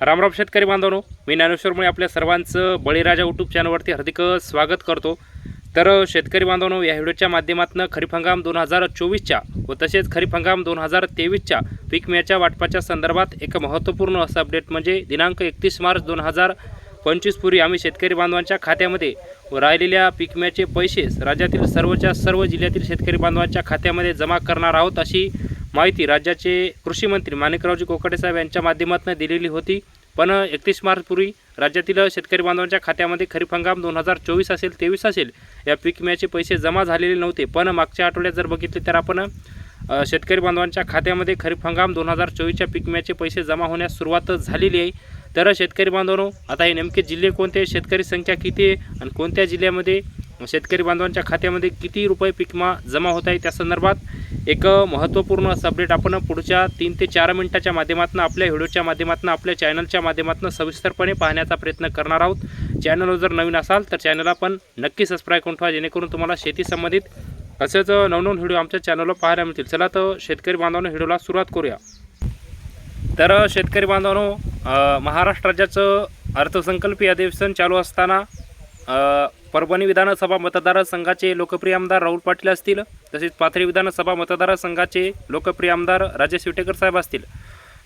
रामराम शेतकरी बांधवनो मी ज्ञानेश्वरमुळे आपल्या सर्वांचं बळीराजा यूट्यूब चॅनलवरती हार्दिक स्वागत करतो. तर शेतकरी बांधवनो या व्हिडिओच्या माध्यमातून खरीप हंगाम दोन हजार चोवीसच्या व तसेच खरीप हंगाम दोन हजार तेवीसच्या पीक विम्याच्या वाटपाच्या संदर्भात एक महत्त्वपूर्ण असं अपडेट म्हणजे दिनांक एकतीस मार्च दोन हजार पंचवीसपूर्वी आम्ही शेतकरी बांधवांच्या खात्यामध्ये व राहिलेल्या पीक विम्याचे पैसे राज्यातील सर्वच्या सर्व जिल्ह्यातील शेतकरी बांधवांच्या खात्यामध्ये जमा करणार आहोत अशी माहिती राज्याचे कृषी मंत्री माणिकरावजी कोकाटे साहेब यांच्या माध्यमातून दिलेली होती. पण एकतीस मार्चपूर्वी राज्यातील शेतकरी बांधवांच्या खात्यामध्ये खरीप हंगाम दोन हजार चोवीस असेल तेवीस असेल या पीक विम्याचे पैसे जमा झालेले नव्हते. पण मागच्या आठवड्यात जर बघितले तर आपण शेतकरी बांधवांच्या खात्यामध्ये खरीप हंगाम दोन हजार चोवीसच्या पीक विम्याचे पैसे जमा होण्यास सुरुवात झालेली आहे. तर शेतकरी बांधवांनो आता हे नेमके जिल्हे कोणते? शेतकरी संख्या किती आहे? आणि कोणत्या जिल्ह्यामध्ये शेतकरी बांधवांच्या खात्यामध्ये किती रुपये पीक विमा जमा होत आहे? त्या संदर्भात एक महत्त्वपूर्ण असं अपडेट आपण पुढच्या तीन ते चार मिनटाच्या माध्यमातून आपल्या व्हिडिओच्या माध्यमातून आपल्या चॅनलच्या माध्यमातून सविस्तरपणे पाहण्याचा प्रयत्न करणार आहोत. चॅनलवर जर नवीन असाल तर चॅनलला पण नक्की सबस्क्राईब करून ठेवा जेणेकरून तुम्हाला शेती संबंधित असेच नवनवीन व्हिडिओ आमच्या चॅनलवर पाहायला मिळतील. चला तर शेतकरी बांधवांनो व्हिडिओला सुरुवात करूया. तर शेतकरी बांधवांनो महाराष्ट्र राज्याचं अर्थसंकल्पीय अधिवेशन चालू असताना परभणी विधानसभा मतदारसंघाचे लोकप्रिय आमदार राहुल पाटील असतील तसेच पाथरी विधानसभा मतदारसंघाचे लोकप्रिय आमदार राजेश विटेकर साहेब असतील.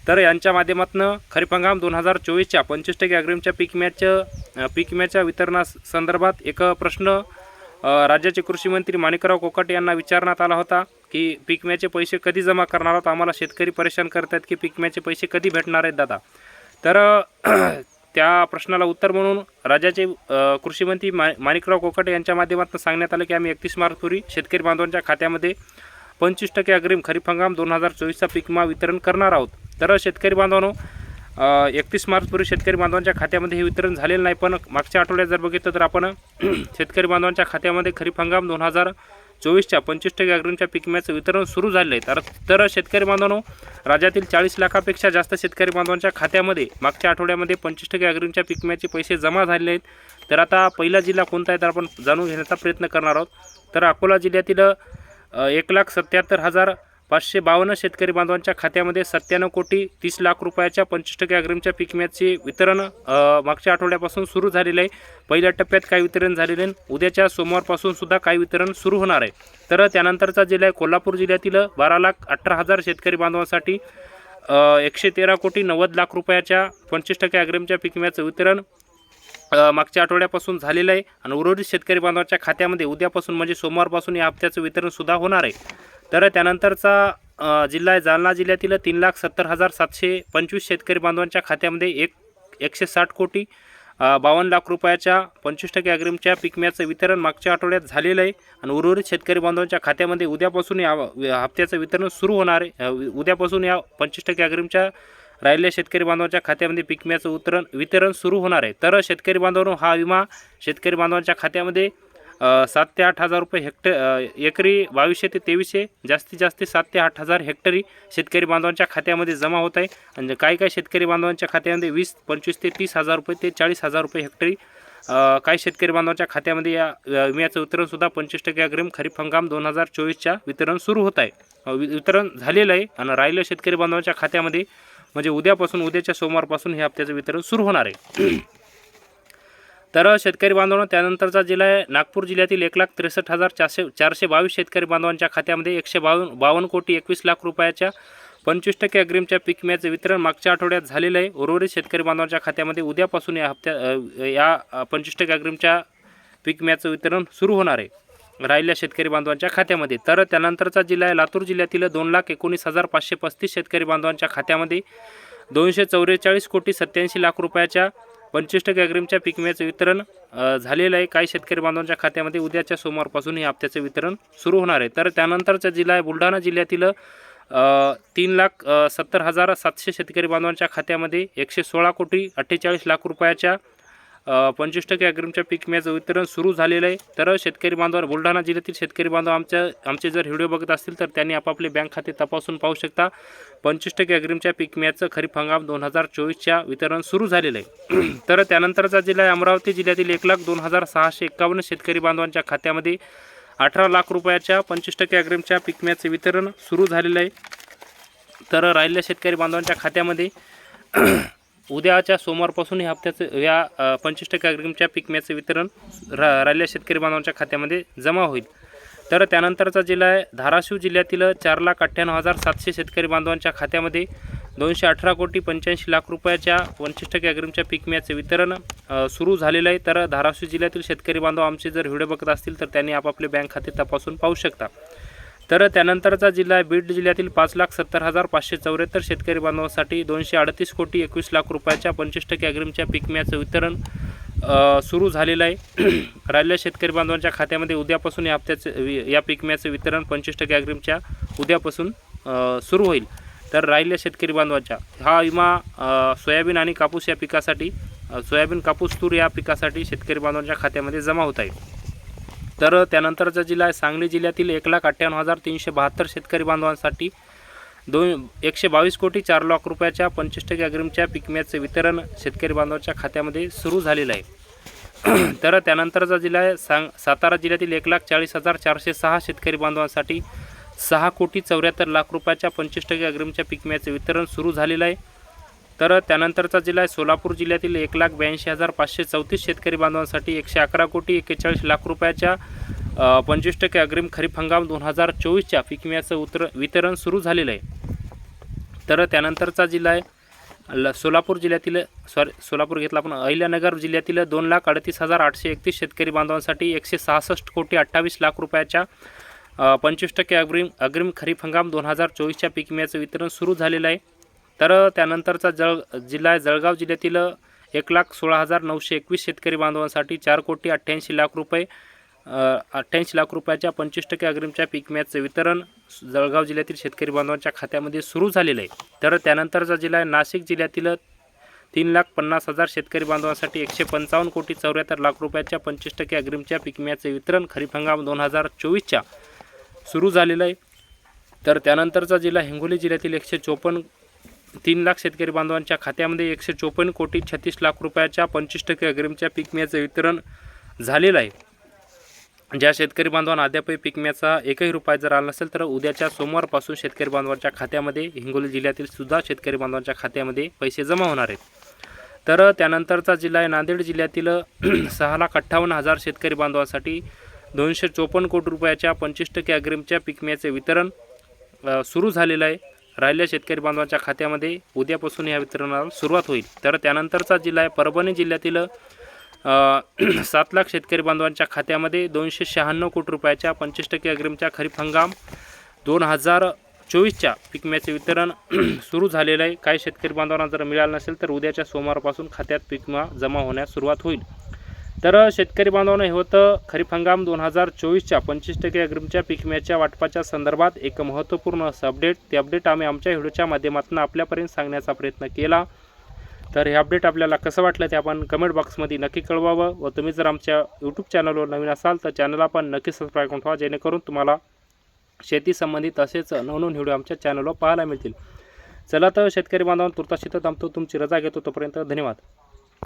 तर यांच्या माध्यमातून खरीप हंगाम दोन हजार चोवीसच्या पंचवीस टक्के अग्रिमच्या पीक मॅच अ, पीक विम्याच्या वितरणासंदर्भात एक प्रश्न राज्याचे कृषी मंत्री माणिकराव कोकाटे यांना विचारण्यात आला होता की पीक मॅचे पैसे कधी जमा करणार आहोत? आम्हाला शेतकरी परेशान करतात की पीक मॅचे पैसे कधी भेटणार आहेत दादा? तर त्या प्रश्नाला उत्तर म्हणून राज्याचे कृषीमंत्री मा माणिकराव कोकाटे यांच्या माध्यमातून सांगण्यात आलं की आम्ही एकतीस मार्चपूर्वी शेतकरी बांधवांच्या खात्यामध्ये पंचवीस टक्के अग्रिम खरीप हंगाम दोन हजार चोवीसचा पीक विमा वितरण करणार आहोत. तर शेतकरी बांधवांनो एकतीस मार्चपूर्वी शेतकरी बांधवांच्या खात्यामध्ये हे वितरण झालेलं नाही पण मागच्या आठवड्यात जर बघितलं तर आपण शेतकरी बांधवांच्या खात्यामध्ये खरीप हंगाम दोन हजार चोवीसच्या पंचवीस टक्के अग्रिमच्या पीक विम्याचं वितरण सुरू झालेलं आहे तर तर शेतकरी बांधवांनो राज्यातील चाळीस लाखापेक्षा जास्त शेतकरी बांधवांच्या खात्यामध्ये मागच्या आठवड्यामध्ये पंचवीस टक्के अग्रिमच्या पीक विम्याचे पैसे जमा झालेले आहेत. तर आता पहिला जिल्हा कोणता आहे तर आपण जाणून घेण्याचा प्रयत्न करणार आहोत. तर अकोला जिल्ह्यातील एक लाख सत्याहत्तर हजार पाचशे बावन्न शेतकरी बांधवांच्या खात्यामध्ये सत्त्याण्णव कोटी तीस लाख रुपयाच्या पंचवीस टक्के अग्रिमच्या पीक विम्याचे वितरण मागच्या आठवड्यापासून सुरू झालेलं आहे. पहिल्या टप्प्यात काही वितरण झालेले आहे उद्याच्या सोमवारपासून सुद्धा काही वितरण सुरू होणार आहे. तर त्यानंतरचा जिल्हा आहे कोल्हापूर जिल्ह्यातील बारा लाख अठरा हजार शेतकरी बांधवांसाठी एकशे तेरा कोटी नव्वद लाख रुपयाच्या पंचवीस टक्के अग्रिमच्या पीक विम्याचं वितरण मागच्या आठवड्यापासून झालेलं आहे. आणि उर्वरित शेतकरी बांधवांच्या खात्यामध्ये उद्यापासून म्हणजे सोमवारपासून या हप्त्याचं वितरणसुद्धा होणार आहे. तर त्यानंतरचा जिल्हा आहे जालना जिल्ह्यातील तीन लाख सत्तर हजार सातशे पंचवीस शेतकरी बांधवांच्या खात्यामध्ये एक एकशे साठ कोटी बावन्न लाख रुपयाच्या पंचवीस टक्के अग्रिमच्या पिकम्याचं वितरण मागच्या आठवड्यात झालेलं आहे. आणि उर्वरित शेतकरी बांधवांच्या खात्यामध्ये उद्यापासून या हप्त्याचं वितरण सुरू होणार आहे. उद्यापासून या पंचवीस टक्के अग्रिमच्या राहिलेल्या शेतकरी बांधवांच्या खात्यामध्ये पिकम्याचं उतरण वितरण सुरू होणार आहे. तर शेतकरी बांधवांनो हा विमा शेतकरी बांधवांच्या खात्यामध्ये सात ते आठ हजार रुपये हेक्टर एकरी बावीसशे ते तेवीसशे जास्तीत जास्त सात ते आठ हजार हेक्टरी शेतकरी बांधवांच्या खात्यामध्ये जमा होत आहे. आणि काही काही शेतकरी बांधवांच्या खात्यामध्ये वीस पंचवीस ते तीस हजार रुपये ते चाळीस हजार रुपये हेक्टरी काही शेतकरी बांधवांच्या खात्यामध्ये या विम्याचं वितरणसुद्धा पंचवीस टक्के अग्रिम खरीप हंगाम दोन हजार चोवीसच्या वितरण सुरू होत आहे. वि- वितरण झालेलं आहे आणि राहिलं शेतकरी बांधवांच्या खात्यामध्ये म्हणजे उद्यापासून उद्याच्या सोमवारपासून हे हप्त्याचं वितरण सुरू होणार आहे. तर शेतकरी बांधवांनो त्यानंतरचा जिल्हा आहे नागपूर जिल्ह्यातील एक लाख त्रेसष्ट हजार चारशे चारशे बावीस शेतकरी बांधवांच्या खात्यामध्ये एकशे बावन्न बावन्न कोटी एकवीस लाख रुपयाच्या पंचवीस टक्के अग्रिमच्या पीक विम्याचं वितरण मागच्या आठवड्यात झालेलं आहे. उर्वरित शेतकरी बांधवांच्या खात्यामध्ये उद्यापासून या हप्त्या या पंचवीस टक्के अग्रिमच्या पीक विम्याचं वितरण सुरू होणार आहे. राहिल्या शेतकरी बांधवांच्या खात्यामध्ये. तर त्यानंतरचा जिल्हा आहे लातूर जिल्ह्यातील दोन लाख एकोणीस हजार पाचशे पस्तीस शेतकरी बांधवांच्या खात्यामध्ये दोनशे चौवेचाळीस कोटी सत्याऐंशी लाख रुपयाच्या पंचवीस टक्के अग्रिमच्या पीक विम्याचं वितरण झालेलं आहे. काही शेतकरी बांधवांच्या खात्यामध्ये उद्याच्या सोमवारपासून हे हप्त्याचं वितरण सुरू होणार आहे. तर त्यानंतरचा जिल्हा आहे बुलढाणा जिल्ह्यातील तीन लाख सत्तर हजार सातशे शेतकरी बांधवांच्या खात्यामध्ये एकशे सोळा कोटी अठ्ठेचाळीस लाख रुपयाच्या पंचवीस टक्के अग्रिमच्या पीक विम्याचं वितरण सुरू झालेलं आहे. तर शेतकरी बांधव बुलढाणा जिल्ह्यातील शेतकरी बांधव आमच्या आमचे जर व्हिडिओ बघत असतील तर त्यांनी आपापले बँक खाते तपासून पाहू शकता. पंचवीस टक्के अग्रिमच्या पीक विम्याचं खरीप हंगाम दोन हजार चोवीसच्या वितरण सुरू झालेलं आहे. तर त्यानंतरचा जिल्हा आहे अमरावती. जिल्ह्यातील एक लाख दोन हजार सहाशे एक्कावन्न शेतकरी बांधवांच्या खात्यामध्ये अठरा लाख रुपयाच्या पंचवीस टक्के अग्रिमच्या पीक विम्याचं वितरण सुरू झालेलं आहे. तर राहिलेल्या शेतकरी बांधवांच्या खात्यामध्ये उद्याच्या सोमवारपासून ह्या हप्त्याचं या पंचवीस टक्के अग्रिमच्या पिकम्याचं वितरण रा राहिल्या शेतकरी बांधवांच्या खात्यामध्ये जमा होईल. तर त्यानंतरचा जिल्हा आहे धाराशिव जिल्ह्यातील चार लाख अठ्ठ्याण्णव हजार सातशे शेतकरी बांधवांच्या खात्यामध्ये दोनशे अठरा कोटी पंच्याऐंशी लाख रुपयाच्या पंचवीस टक्के अग्रिमच्या पिकम्याचं वितरण सुरू झालेलं आहे. तर धाराशिव जिल्ह्यातील शेतकरी बांधव आमचे जर व्हिडिओ बघत असतील तर त्यांनी आपापले बँक खाते तपासून पाहू शकता. तर त्यानंतरचा जिल्हा आहे बीड जिल्ह्यातील पाच लाख सत्तर हजार पाचशे चौऱ्याहत्तर शेतकरी बांधवांसाठी दोनशे अडतीस कोटी एकवीस लाख रुपयाच्या पंचवीस टक्के अग्रिमच्या पीक विम्याचं वितरण सुरू झालेलं आहे. राहिलेल्या शेतकरी बांधवांच्या खात्यामध्ये उद्यापासून या हप्त्याचं वि- या पीक विम्याचं वितरण पंचवीस टक्के अग्रिमच्या उद्यापासून सुरू होईल. तर राहिलेल्या शेतकरी बांधवांच्या हा विमा सोयाबीन आणि कापूस या पिकासाठी सोयाबीन कापूस तूर या पिकासाठी शेतकरी बांधवांच्या खात्यामध्ये जमा होत आहे. तर त्यानंतरचा जिल्हा आहे सांगली जिल्ह्यातील एक लाख अठ्ठ्याण्णव हजार तीनशे बहात्तर शेतकरी बांधवांसाठी दोन एकशे बावीस कोटी चार लाख रुपयाच्या पंचवीस टक्के अग्रिमच्या पिकम्याचं वितरण शेतकरी बांधवांच्या खात्यामध्ये सुरू झालेलं आहे. तर त्यानंतरचा जिल्हा आहे सांग सातारा जिल्ह्यातील एक लाख चाळीस हजार चारशे सहा शेतकरी बांधवांसाठी सहा कोटी चौऱ्याहत्तर लाख रुपयाच्या पंचवीस टक्के अग्रिमच्या पिकम्याचं वितरण सुरू झालेलं आहे. तर त्यानंतरचा जिल्हा आहे सोलापूर जिल्ह्यातील एक लाख ब्याऐंशी हजार पाचशे चौतीस शेतकरी बांधवांसाठी एकशे अकरा कोटी एक्केचाळीस लाख रुपयाच्या पंचवीस टक्के अग्रिम खरीप हंगाम दोन हजार चोवीसच्या पीक विम्याचं उतर वितरण सुरू झालेलं आहे. तर त्यानंतरचा जिल्हा आहे ल सोलापूर जिल्ह्यातील सॉरी सोलापूर घेतला आपण अहिल्यानगर जिल्ह्यातील दोन लाख अडतीस हजार आठशे एकतीस शेतकरी बांधवांसाठी एकशे सहासष्ट कोटी अठ्ठावीस लाख रुपयाच्या पंचवीस टक्के अग्रिम अग्रिम खरीप हंगाम दोन हजार चोवीसच्या पीक विम्याचं वितरण सुरू झालेलं आहे. तर त्यानंतरचा जळ जिल्हा आहे जळगाव जिल्ह्यातील एक लाख सोळा हजार नऊशे एकवीस शेतकरी बांधवांसाठी चार कोटी अठ्ठ्याऐंशी लाख रुपये अठ्ठ्याऐंशी लाख रुपयाच्या पंचवीस टक्के अग्रिमच्या पीक वितरण जळगाव जिल्ह्यातील शेतकरी बांधवांच्या खात्यामध्ये सुरू झालेलं आहे. तर त्यानंतरचा जिल्हा आहे नाशिक जिल्ह्यातील तीन लाख पन्नास हजार शेतकरी बांधवांसाठी एकशे पंचावन्न कोटी चौऱ्याहत्तर लाख रुपयाच्या पंचवीस टक्के अग्रिमच्या पिकम्याचं वितरण खरीप हंगाम दोन हजार चोवीसच्या सुरू झालेलं आहे. तर त्यानंतरचा जिल्हा हिंगोली जिल्ह्यातील एकशे चोपन्न तीन लाख शेतकरी बांधवांच्या खात्यामध्ये एकशे चोपन्न कोटी छत्तीस लाख रुपयाच्या पंचवीस टक्के अग्रिमच्या पीक विम्याचं वितरण झालेलं आहे. ज्या शेतकरी बांधवांना अद्यापही पीक विम्याचा एकही रुपया जर आला नसेल तर उद्याच्या सोमवारपासून शेतकरी बांधवांच्या खात्यामध्ये हिंगोली जिल्ह्यातील सुद्धा शेतकरी बांधवांच्या खात्यामध्ये पैसे जमा होणार आहेत. तर त्यानंतरचा जिल्हा आहे नांदेड जिल्ह्यातील सहा लाख अठ्ठावन्न हजार शेतकरी बांधवांसाठी दोनशे चोपन्न कोटी रुपयाच्या पंचवीस टक्के अग्रिमच्या पीक विम्याचे वितरण सुरू झालेलं आहे. राहिलेल्या शेतकरी बांधवांच्या खात्यामध्ये उद्यापासून या वितरणाला सुरुवात होईल. तर त्यानंतरचा जिल्हा आहे परभणी जिल्ह्यातील सात लाख शेतकरी बांधवांच्या खात्यामध्ये दोनशे शहाण्णव कोटी रुपयाच्या पंचवीस टक्के अग्रिमच्या खरीप हंगाम दोन हजार चोवीसच्या पिकम्याचे विम्याचे वितरण सुरू झालेलं आहे. काही शेतकरी बांधवांना जर मिळालं नसेल तर उद्याच्या सोमवारपासून खात्यात पिकमा विमा जमा होण्यास सुरुवात होईल. तर शेतकरी बांधवांना हे होतं खरीप हंगाम दोन हजार चोवीसच्या. पंचवीस टक्के अग्रिमच्या पीक विम्याच्या वाटपाच्या संदर्भात एक महत्त्वपूर्ण असं अपडेट ते अपडेट आम्ही आमच्या व्हिडिओच्या माध्यमातून आपल्यापर्यंत सांगण्याचा प्रयत्न केला. तर हे अपडेट आपल्याला कसं वाटलं ते आपण कमेंट बॉक्समध्ये नक्की कळवावं व तुम्ही जर आमच्या यूट्यूब चॅनलवर नवीन असाल तर चॅनलला पण नक्की सबस्क्राईब करून ठेवा जेणेकरून तुम्हाला शेती संबंधित असेच नवनवीन व्हिडिओ आमच्या चॅनलवर पाहायला मिळतील. चला तर शेतकरी बांधवांना तुर्ताशी तर थांबतो तुमची रजा घेतो तोपर्यंत धन्यवाद.